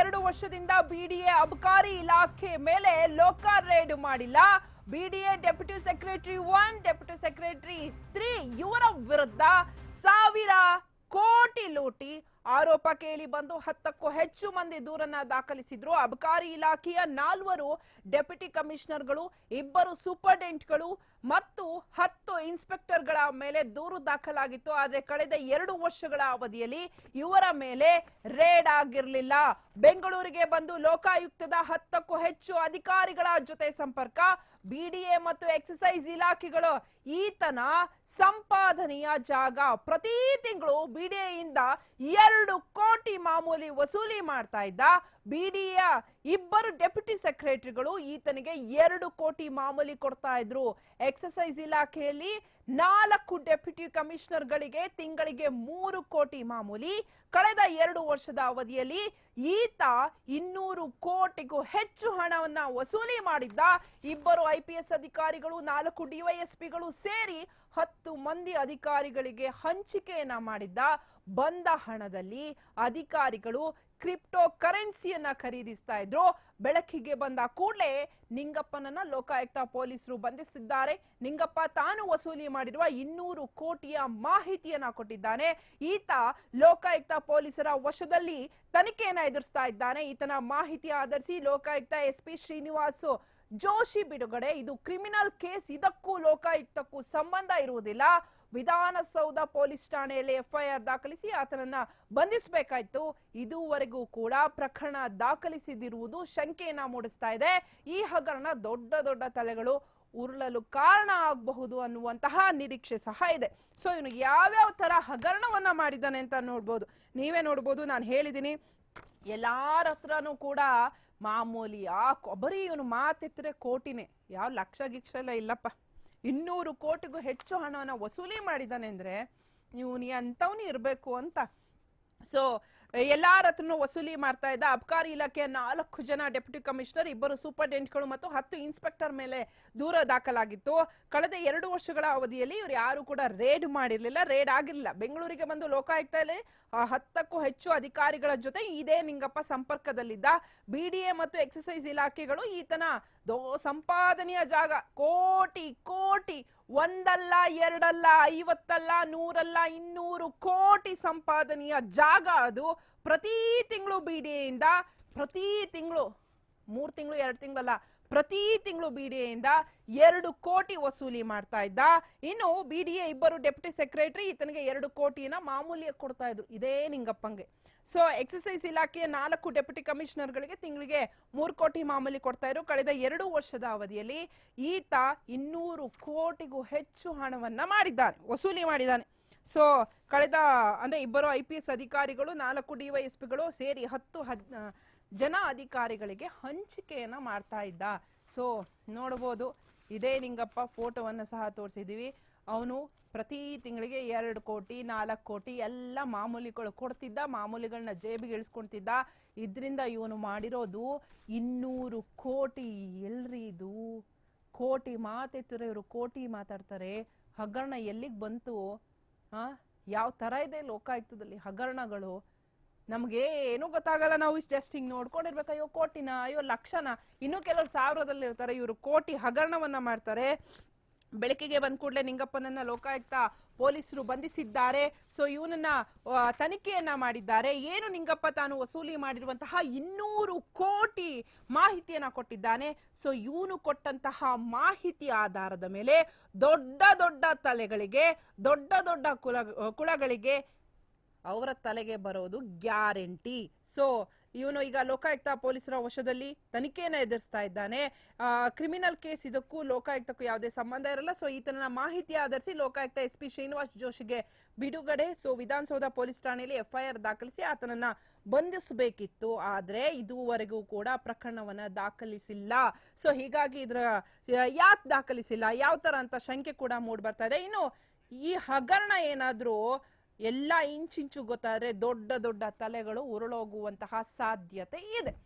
ಎರಡು ವರ್ಷದಿಂದ ಬಿಡಿಎ ಅಬಕಾರಿ ಇಲಾಖೆ ಮೇಲೆ ಲೋಕಾರ್ ರೇಡ್ ಮಾಡಿಲ್ಲ. BDA deputy secretary one, deputy secretary three ಇವರ ವಿರುದ್ಧ ಸಾವಿರ ಕೋಟಿ ಲೂಟಿ ಆರೋಪ ಕೇಳಿ ಬಂದು ಹತ್ತಕ್ಕೂ ಹೆಚ್ಚು ಮಂದಿ ದೂರನ್ನ ದಾಖಲಿಸಿದ್ರು. ಅಬಕಾರಿ ಇಲಾಖೆಯ ನಾಲ್ವರು ಡೆಪ್ಯೂಟಿ ಕಮಿಷನರ್ಗಳು, ಇಬ್ಬರು ಸೂಪರ್ಡೆಂಟ್ಗಳು ಮತ್ತು ಹತ್ತು ಇನ್ಸ್ಪೆಕ್ಟರ್ಗಳ ಮೇಲೆ ದೂರು ದಾಖಲಾಗಿತ್ತು. ಆದರೆ ಕಳೆದ ಎರಡು ವರ್ಷಗಳ ಅವಧಿಯಲ್ಲಿ ಇವರ ಮೇಲೆ ರೇಡ್ ಆಗಿರಲಿಲ್ಲ. ಬೆಂಗಳೂರಿಗೆ ಬಂದು ಲೋಕಾಯುಕ್ತದ ಹತ್ತಕ್ಕೂ ಹೆಚ್ಚು ಅಧಿಕಾರಿಗಳ ಜೊತೆ ಸಂಪರ್ಕ ಬಿಡಿಎ ಮತ್ತು ಎಕ್ಸಸೈಸ್ ಇಲಾಖೆಗಳು ಈತನ ಸಂಪಾದನೆಯ ಜಾಗ. ಪ್ರತಿ ತಿಂಗಳು ಬಿಡಿಎಯಿಂದ ಎರಡು ಕೋಟಿ ಮಾಮೂಲಿ ವಸೂಲಿ ಮಾಡ್ತಾ ಇದ್ದ ಬಿಡಿಎ ಇಬ್ಬರು ಡೆಪ್ಯೂಟಿ ಸೆಕ್ರೆಟರಿಗಳು ಈತನಿಗೆ ಎರಡು ಕೋಟಿ ಮಾಮೂಲಿ ಕೊಡ್ತಾ ಇದ್ರು. ಎಕ್ಸಸೈಸ್ ಇಲಾಖೆಯಲ್ಲಿ ನಾಲ್ಕು ಡೆಪ್ಯೂಟಿ ಕಮಿಷನರ್ಗಳಿಗೆ ತಿಂಗಳಿಗೆ ಮೂರು ಕೋಟಿ ಮಾಮೂಲಿ. ಕಳೆದ ಎರಡು ವರ್ಷದ ಅವಧಿಯಲ್ಲಿ ಈತ ಇನ್ನೂರು ಕೋಟಿಗೂ ಹೆಚ್ಚು ಹಣವನ್ನ ವಸೂಲಿ ಮಾಡಿದ್ದ. ಇಬ್ಬರು ಐ ಪಿ ಎಸ್ ಅಧಿಕಾರಿಗಳು, ನಾಲ್ಕು ಡಿವೈಎಸ್ಪಿಗಳು ಸೇರಿ ಹತ್ತು ಮಂದಿ ಅಧಿಕಾರಿಗಳಿಗೆ ಹಂಚಿಕೆಯನ್ನ ಮಾಡಿದ್ದ ಬಂದ ಹಣದಲ್ಲಿ ಅಧಿಕಾರಿಗಳು ಕ್ರಿಪ್ಟೋ ಕರೆನ್ಸಿಯನ್ನ ಖರೀದಿಸ್ತಾ ಇದ್ರು. ಬೆಳಕಿಗೆ ಬಂದ ಕೂಡಲೇ ನಿಂಗಪ್ಪನನ್ನ ಲೋಕಾಯುಕ್ತ ಪೊಲೀಸರು ಬಂಧಿಸಿದ್ದಾರೆ. ನಿಂಗಪ್ಪ ತಾನು ವಸೂಲಿ ಮಾಡಿರುವ ಇನ್ನೂರು ಕೋಟಿಯ ಮಾಹಿತಿಯನ್ನ ಕೊಟ್ಟಿದ್ದಾನೆ. ಈತ ಲೋಕಾಯುಕ್ತ ಪೊಲೀಸರ ವಶದಲ್ಲಿ ತನಿಖೆಯನ್ನ ಎದುರಿಸ್ತಾ ಇದ್ದಾನೆ. ಈತನ ಮಾಹಿತಿ ಆಧರಿಸಿ ಲೋಕಾಯುಕ್ತ ಎಸ್ ಪಿ ಶ್ರೀನಿವಾಸ್ ಜೋಶಿ ಬಿಡುಗಡೆ. ಇದು ಕ್ರಿಮಿನಲ್ ಕೇಸ್. ಇದಕ್ಕೂ ಲೋಕಾಯುಕ್ತಕ್ಕೂ ಸಂಬಂಧ ಇರುವುದಿಲ್ಲ. ವಿಧಾನಸೌಧ ಪೊಲೀಸ್ ಠಾಣೆಯಲ್ಲಿ ಎಫ್ಐಆರ್ ದಾಖಲಿಸಿ ಆತನನ್ನ ಬಂಧಿಸಬೇಕಾಯ್ತು. ಇದುವರೆಗೂ ಕೂಡ ಪ್ರಕರಣ ದಾಖಲಿಸಿದಿರುವುದು ಶಂಕೆಯನ್ನ ಮೂಡಿಸ್ತಾ ಇದೆ. ಈ ಹಗರಣ ದೊಡ್ಡ ದೊಡ್ಡ ತಲೆಗಳು ಉರುಳಲು ಕಾರಣ ಆಗಬಹುದು ಅನ್ನುವಂತಹ ನಿರೀಕ್ಷೆ ಸಹ ಇದೆ. ಸೊ ಇವನು ಯಾವ್ಯಾವ ತರ ಹಗರಣವನ್ನ ಮಾಡಿದ್ದಾನೆ ಅಂತ ನೋಡ್ಬೋದು. ನೀವೇ ನೋಡ್ಬೋದು, ನಾನು ಹೇಳಿದ್ದೀನಿ ಎಲ್ಲಾರ ಹತ್ರನೂ ಕೂಡ ಮಾಮೂಲಿ, ಆ ಕೊಬ್ಬರಿ ಇವನು ಮಾತೆತ್ತರೆ ಕೋಟಿನೇ. ಯಾವ ಲಕ್ಷ ಗಿಕ್ಷ ಎಲ್ಲ ಇಲ್ಲಪ್ಪ. ಇನ್ನೂರು ಕೋಟಿಗೂ ಹೆಚ್ಚು ಹಣವನ್ನು ವಸೂಲಿ ಮಾಡಿದ್ದಾನೆ ಅಂದರೆ, ಇವನು ಎಂಥವ್ನು ಇರಬೇಕು ಅಂತ. ಸೊ ಎಲ್ಲಾರ ಹತ್ರನೂ ವಸೂಲಿ ಮಾಡ್ತಾ ಇದ್ದ ಅಬಕಾರಿ ಇಲಾಖೆಯ ನಾಲ್ಕು ಜನ ಡೆಪ್ಯೂಟಿ ಕಮಿಷನರ್ ಇಬ್ಬರು ಸೂಪರ್ಡೆಂಟ್ಗಳು ಮತ್ತು ಹತ್ತು ಇನ್ಸ್ಪೆಕ್ಟರ್ ಮೇಲೆ ದೂರ ದಾಖಲಾಗಿತ್ತು. ಕಳೆದ ಎರಡು ವರ್ಷಗಳ ಅವಧಿಯಲ್ಲಿ ಇವರು ಯಾರು ಕೂಡ ರೇಡ್ ಮಾಡಿರಲಿಲ್ಲ ರೇಡ್ ಆಗಿರಲಿಲ್ಲ. ಬೆಂಗಳೂರಿಗೆ ಬಂದು ಲೋಕಾಯುಕ್ತದಲ್ಲಿ ಆ, ಹತ್ತಕ್ಕೂ ಹೆಚ್ಚು ಅಧಿಕಾರಿಗಳ ಜೊತೆ ಇದೇ ನಿಂಗಪ್ಪ ಸಂಪರ್ಕದಲ್ಲಿದ್ದ ಬಿಡಿಎ ಮತ್ತು ಎಕ್ಸಸೈಸ್ ಇಲಾಖೆಗಳು ಈತನ ದೋ ಸಂಪಾದನೆಯ ಜಾಗ. ಕೋಟಿ ಕೋಟಿ ಒಂದಲ್ಲ ಎರಡಲ್ಲ ಐವತ್ತಲ್ಲ ನೂರಲ್ಲ ಇನ್ನೂರು ಕೋಟಿ ಸಂಪಾದನೆಯ ಜಾಗ ಅದು. ಪ್ರತಿ ತಿಂಗಳು ಬಿ ಡಿಯಿಂದ ಪ್ರತಿ ತಿಂಗಳು, ಮೂರು ತಿಂಗಳು, ಎರಡು ತಿಂಗಳಲ್ಲ, ಪ್ರತಿ ತಿಂಗಳು ಬಿ ಬಿಡಿಎಯಿಂದ ಎರಡು ಕೋಟಿ ವಸೂಲಿ ಮಾಡ್ತಾ ಇದ್ದ. ಇನ್ನು ಬಿ ಡಿ ಎ ಇಬ್ಬರು ಡೆಪ್ಯೂಟಿ ಸೆಕ್ರೆಟರಿ ಈತನಿಗೆ ಎರಡು ಕೋಟಿನ ಮಾಮೂಲಿ ಕೊಡ್ತಾ ಇದ್ರು. ಇದೇ ನಿಂಗಪ್ಪಂಗೆ. ಸೊ ಎಕ್ಸಸೈಸ್ ಇಲಾಖೆಯ ನಾಲ್ಕು ಡೆಪ್ಯೂಟಿ ಕಮಿಷನರ್ಗಳಿಗೆ ತಿಂಗಳಿಗೆ ಮೂರು ಕೋಟಿ ಮಾಮೂಲಿ ಕೊಡ್ತಾ ಇದ್ರು. ಕಳೆದ ಎರಡು ವರ್ಷದ ಅವಧಿಯಲ್ಲಿ ಈತ ಇನ್ನೂರು ಕೋಟಿಗೂ ಹೆಚ್ಚು ಹಣವನ್ನ ಮಾಡಿದ್ದಾನೆ, ವಸೂಲಿ ಮಾಡಿದ್ದಾನೆ. ಸೊ ಕಳೆದ, ಅಂದ್ರೆ ಇಬ್ಬರು ಐ ಪಿ ಎಸ್ ಅಧಿಕಾರಿಗಳು, ನಾಲ್ಕು ಡಿವೈಎಸ್ಪಿಗಳು ಸೇರಿ ಹತ್ತು ಹದ್ ಜನ ಅಧಿಕಾರಿಗಳಿಗೆ ಹಂಚಿಕೆಯನ್ನ ಮಾಡ್ತಾ ಇದ್ದ. ಸೊ ನೋಡ್ಬೋದು. ಇದೇ ನಿಂಗಪ್ಪ ಫೋಟೋವನ್ನು ಸಹ ತೋರಿಸಿದೀವಿ. ಅವನು ಪ್ರತಿ ತಿಂಗಳಿಗೆ ಎರಡು ಕೋಟಿ, ನಾಲ್ಕು ಕೋಟಿ ಎಲ್ಲ ಮಾಮೂಲಿಗಳು ಕೊಡ್ತಿದ್ದ. ಮಾಮೂಲಿಗಳನ್ನ ಜೇಬಿಗೆ ಇಳಿಸ್ಕೊಂತಿದ್ದ ಇದರಿಂದ ಇವನು ಮಾಡಿರೋದು ಇನ್ನೂರು ಕೋಟಿ. ಎಲ್ರಿ ಇದು? ಕೋಟಿ ಮಾತೆತ್ತಿರೋ ಇವರು ಕೋಟಿ ಮಾತಾಡ್ತಾರೆ. ಹಗರಣ ಎಲ್ಲಿಗೆ ಬಂತು? ಯಾವ ತರ ಇದೆ ಲೋಕಾಯುಕ್ತದಲ್ಲಿ ಹಗರಣಗಳು? ನಮ್ಗೆ ಏನೂ ಗೊತ್ತಾಗಲ್ಲ, ನಾವು ಇಷ್ಟು ಜಸ್ಟ್ ಹಿಂಗೆ ನೋಡ್ಕೊಂಡಿರ್ಬೇಕು. ಅಯ್ಯೋ, ಕೋಟಿನ, ಅಯ್ಯೋ, ಲಕ್ಷನ. ಇನ್ನೂ ಕೆಲವರು ಸಾವಿರದಲ್ಲಿ ಇರ್ತಾರೆ ಇವರು ಕೋಟಿ ಹಗರಣವನ್ನ ಮಾಡ್ತಾರೆ. ಬೆಳಕಿಗೆ ಬಂದ ಕೂಡಲೇ ನಿಂಗಪ್ಪನನ್ನ ಲೋಕಾಯುಕ್ತ ಪೊಲೀಸರು ಬಂಧಿಸಿದ್ದಾರೆ. ಸೊ ಇವನನ್ನ ತನಿಖೆಯನ್ನ ಮಾಡಿದ್ದಾರೆ. ಏನು ನಿಂಗಪ್ಪ ತಾನು ವಸೂಲಿ ಮಾಡಿರುವಂತಹ ಇನ್ನೂರು ಕೋಟಿ ಮಾಹಿತಿಯನ್ನ ಕೊಟ್ಟಿದ್ದಾನೆ. ಸೊ ಇವನು ಕೊಟ್ಟಂತಹ ಮಾಹಿತಿ ಆಧಾರದ ಮೇಲೆ ದೊಡ್ಡ ದೊಡ್ಡ ತಲೆಗಳಿಗೆ, ದೊಡ್ಡ ದೊಡ್ಡ ಕುಲ, ಕುಳಗಳಿಗೆ ಅವರ ತಲೆಗೆ ಬರೋದು ಗ್ಯಾರಂಟಿ. ಸೊ ಇವನು ಈಗ ಲೋಕಾಯುಕ್ತ ಪೊಲೀಸರ ವಶದಲ್ಲಿ ತನಿಖೆಯನ್ನು ಎದುರಿಸ್ತಾ ಇದ್ದಾನೆ. ಕ್ರಿಮಿನಲ್ ಕೇಸ್ ಇದಕ್ಕೂ ಲೋಕಾಯುಕ್ತಕ್ಕೂ ಯಾವುದೇ ಸಂಬಂಧ ಇರಲ್ಲ. ಸೊ ಈತನ ಮಾಹಿತಿ ಆಧರಿಸಿ ಲೋಕಾಯುಕ್ತ ಎಸ್ ಪಿ ಶ್ರೀನಿವಾಸ್ ಜೋಶಿಗೆ ಬಿಡುಗಡೆ. ಸೊ ವಿಧಾನಸೌಧ ಪೊಲೀಸ್ ಠಾಣೆಯಲ್ಲಿ ಎಫ್ಐಆರ್ ದಾಖಲಿಸಿ ಆತನನ್ನ ಬಂಧಿಸಬೇಕಿತ್ತು. ಆದರೆ ಇದುವರೆಗೂ ಕೂಡ ಪ್ರಕರಣವನ್ನ ದಾಖಲಿಸಿಲ್ಲ. ಸೊ ಹೀಗಾಗಿ ಇದರ, ಯಾಕೆ ದಾಖಲಿಸಿಲ್ಲ? ಯಾವ ತರ ಅಂತ ಶಂಕೆ ಕೂಡ ಮೂಡ್ ಬರ್ತಾ ಇದೆ. ಇನ್ನು ಈ ಹಗರಣ ಏನಾದ್ರೂ ಎಲ್ಲ ಇಂಚಿಂಚು ಗೊತ್ತಾದ್ರೆ ದೊಡ್ಡ ದೊಡ್ಡ ತಲೆಗಳು ಉರುಳೋಗುವಂತಹ ಸಾಧ್ಯತೆ ಇದೆ.